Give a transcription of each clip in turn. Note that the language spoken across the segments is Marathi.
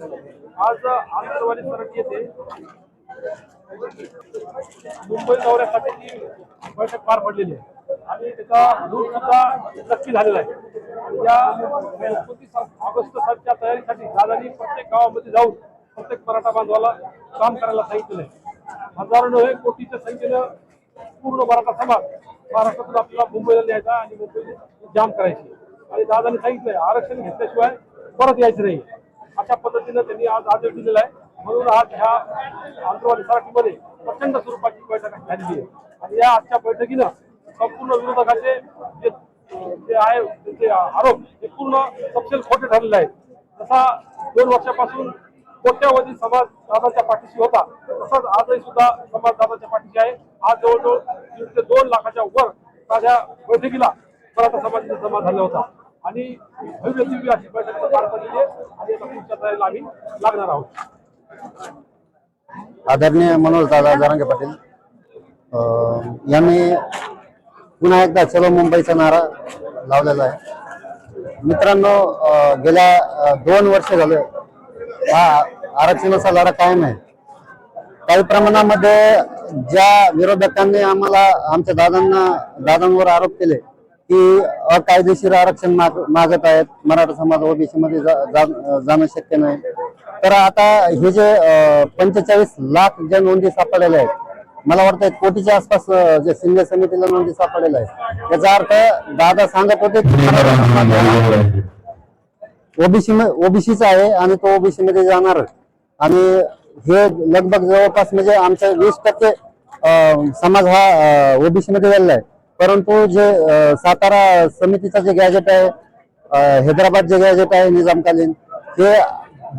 आज आंतरवाली सरक येथे मुंबई दौऱ्यासाठी ती बैठक पार पडलेली आहे. आणि त्याचा रूट सुद्धा नक्की झालेला आहे. या एकोणतीस ऑगस्ट सातच्या तयारीसाठी दादानी प्रत्येक गावामध्ये जाऊन प्रत्येक मराठा बांधवाला काम करायला सांगितलेलं आहे. हजारो नव्हे कोटीच्या संख्येनं पूर्ण मराठा समाज महाराष्ट्रातून आपल्याला मुंबईला न्यायचा आणि मुंबई जाम करायची. आणि दादाने सांगितलंय आरक्षण घेतल्याशिवाय परत यायचं नाही अशा पद्धतीनं त्यांनी आज आदेश दिलेला आहे. म्हणून आज ह्या आंतरवादी सराठीमध्ये प्रचंड स्वरूपाची बैठक झालेली आहे. आणि या आजच्या बैठकीनं संपूर्ण विरोधकाचे जे जे आहे त्यांचे आरोप हे पूर्ण तपशील खोटे ठरलेले आहेत. जसा दोन वर्षापासून कोट्यावधी समाज दादाच्या पाठीशी होता. तसाच आजही सुद्धा समाज दादाच्या पाठीशी आहे. आज जवळजवळ दीड ते दोन लाखाच्या वर माझ्या बैठकीला मराठा समाजाचा जमा झाला होता. आणि भव्य दिव्य अशी बैठक पार पडलेली आणि आता पुढच्या तयारीला आम्ही लागणार आहोत. आदरणीय मनोज दादा जरांगे पाटील यांनी पुन्हा एकदा चलो मुंबईचा नारा लावलेला आहे. मित्रांनो गेल्या दोन वर्ष झाले हा आरक्षणाचा लढा कायम आहे. काही प्रमाणामध्ये ज्या विरोधकांनी आम्हाला आमच्या दादांना दादांवर आरोप केले की अकायदेशीर आरक्षण माग मागत आहेत. मराठा समाज ओबीसी मध्ये जा- जाणं शक्य नाही. तर आता हे जे पंचेचाळीस लाख ज्या नोंदी सापडलेल्या आहेत मला वाटतं कोटीच्या आसपास जे सिंध समितीला नोंदी सापडलेल्या आहेत. याचा अर्थ दादा सांगत होते की ओबीसी ओबीसीचा आहे आणि तो ओबीसी मध्ये जाणार. आणि हे लगभग जवळपास म्हणजे आमच्या वीस टक्के समाज हा ओबीसी मध्ये गेलेला आहे. परंतु जे सातारा समितीचं जे गॅजेट आहे हैदराबाद जे गॅजेट आहे निजामकालीन हे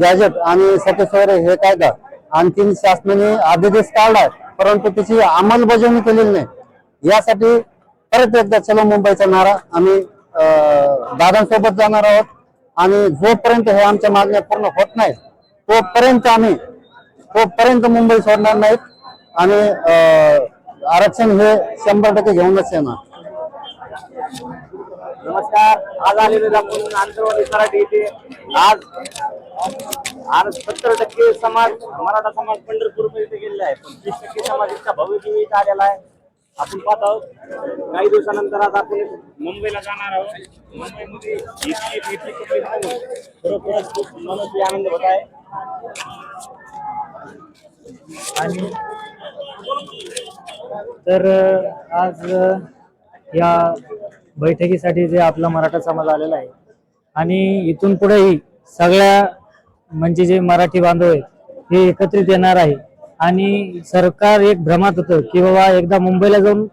गॅजेट आणि सतेश्वर हे कायदा आणखीन शासनाने आदेश काढलाय परंतु त्याची अंमलबजावणी केलेली नाही. यासाठी परत एकदा चलो मुंबईचा नारा. आम्ही दादांसोबत जाणार आहोत आणि जोपर्यंत हे आमच्या मागण्या पूर्ण होत नाही तोपर्यंत आम्ही तोपर्यंत मुंबई सोडणार नाहीत. आणि आरक्षण हे शंभर टक्के घेऊनच येणार. नमस्कार. आज आलेले आपण आंतरवादी मराठी येथे. आज आज सत्तर टक्के समाज मराठा समाज पंढरपूर इथे गेलेला आहे. पण तीस टक्के समाज इतका भव्य दिव्य आलेला आहे. आपण पाहत आहोत काही दिवसानंतर आज आपण मुंबईला जाणार आहोत. मुंबईमध्ये इतकी इतकी खरोखरच खूप मनोची आनंद होत आहे. आणि तर आज या बैठकीसाठी जे आपला मराठा समाज आलेला आहे आणि इथून पुढेही सगळ्या म्हणजे जे मराठी बांधव आहेत हे एकत्रित येणार आहे. आणि सरकार एक भ्रमात होतं की बाबा एकदा मुंबईला जाऊन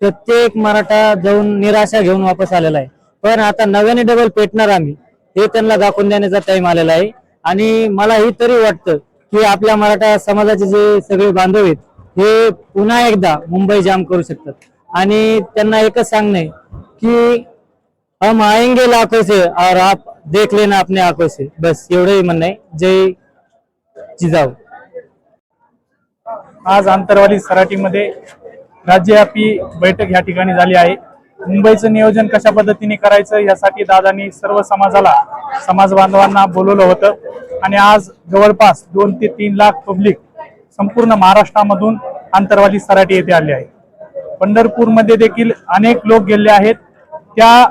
प्रत्येक मराठा जाऊन निराशा घेऊन वापस आलेला आहे. पण आता नव्याने डबल पेटणार आम्ही हे त्यांना दाखवून देण्याचा टाइम आलेला आहे. आणि मला ही तरी वाटतं की आपल्या मराठा समाजाचे जे सगळे बांधव आहेत हे पुन्हा एकदा मुंबई जाम करू शकतात. आणि त्यांना एकच सांगणे की हम आएंगे लाखों से और आप देख लेना अपने आंखों से. बस एवढंही म्हणणं आहे. जय जिजाऊ. आज आंतरवाली सराटीमध्ये राज्यव्यापी बैठक या ठिकाणी झाली आहे. मुंबईचं नियोजन कशा पद्धतीने करायचं यासाठी दादांनी सर्व समाजाला समाज बांधवांना बोलवलं होतं. आणि आज जवळपास दोन ते तीन लाख पब्लिक संपूर्ण महाराष्ट्रामधून आंतरवाली सराटी येथे आले आहे पंढरपूरमध्ये देखील अनेक लोक गेले आहेत. त्या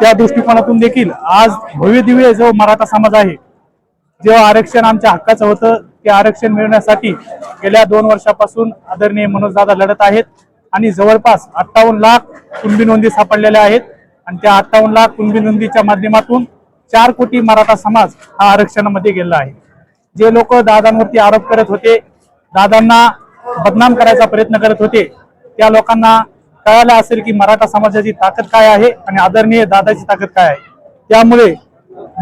त्या दृष्टिकोनातून देखील आज भव्य दिव्य जो मराठा समाज आहे जेव्हा आरक्षण आमच्या हक्काचं होतं ते आरक्षण मिळवण्यासाठी गेल्या दोन वर्षापासून आदरणीय मनोजदादा लढत आहेत आणि जवळपास अठ्ठावन्न लाख कुणबी नोंदी सापडलेल्या आहेत. आणि त्या अठ्ठावन्न लाख कुणबी नोंदीच्या माध्यमातून चार कोटी मराठा समाज हा आरक्षणामध्ये गेला आहे. जे लोक दादांवरती आरोप करत होते दादांना बदनाम करायचा प्रयत्न करत होते. त्या लोकांना कळालं असेल की मराठा समाजाची ताकद काय आहे आणि आदरणीय दादाची ताकद काय आहे. त्यामुळे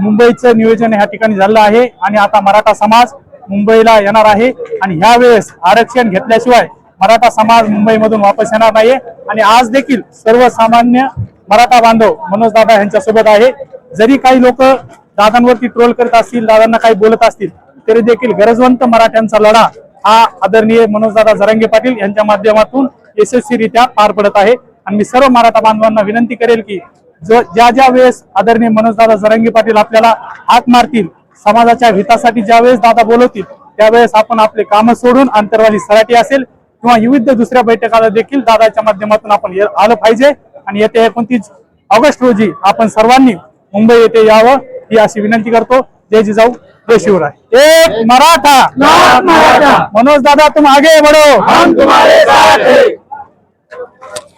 मुंबईचं नियोजन ह्या ठिकाणी झालं आहे आणि आता मराठा समाज मुंबईला येणार आहे आणि ह्या वेळेस आरक्षण घेतल्याशिवाय मराठा समाज मुंबईमधून वापस येणार नाहीये. आणि आज देखील सर्वसामान्य मराठा बांधव मनोज दादा यांच्या सोबत आहे. जरी काही लोक दादांवरती ट्रोल करत असतील दादांना काही बोलत असतील तरी देखील गरजवंत मराठ्यांचा लढा हा आदरणीय मनोजदादा जरंगे पाटील यांच्या माध्यमातून यशस्वीरित्या पार पडत आहे. आणि मी सर्व मराठा बांधवांना विनंती करेल की जो ज्या ज्या वेळेस आदरणीय मनोजदादा जरंगे पाटील आपल्याला हात मारतील समाजाच्या हितासाठी ज्यावेळेस दादा बोलवतील त्यावेळेस आपण आपले कामं सोडून आंतरवादी सराटी असेल किंवा विविध दुसऱ्या बैठकाला देखील दादाच्या माध्यमातून आपण आलं पाहिजे. आणि येत्या एकोणतीस ऑगस्ट रोजी आपण सर्वांनी मुंबई येथे यावं ही अशी विनंती करतो. जय जिजाऊ. शिवराय एक मराठा. मनोज दादा तुम आगे बढ़ो. हम तुम्हारे साथ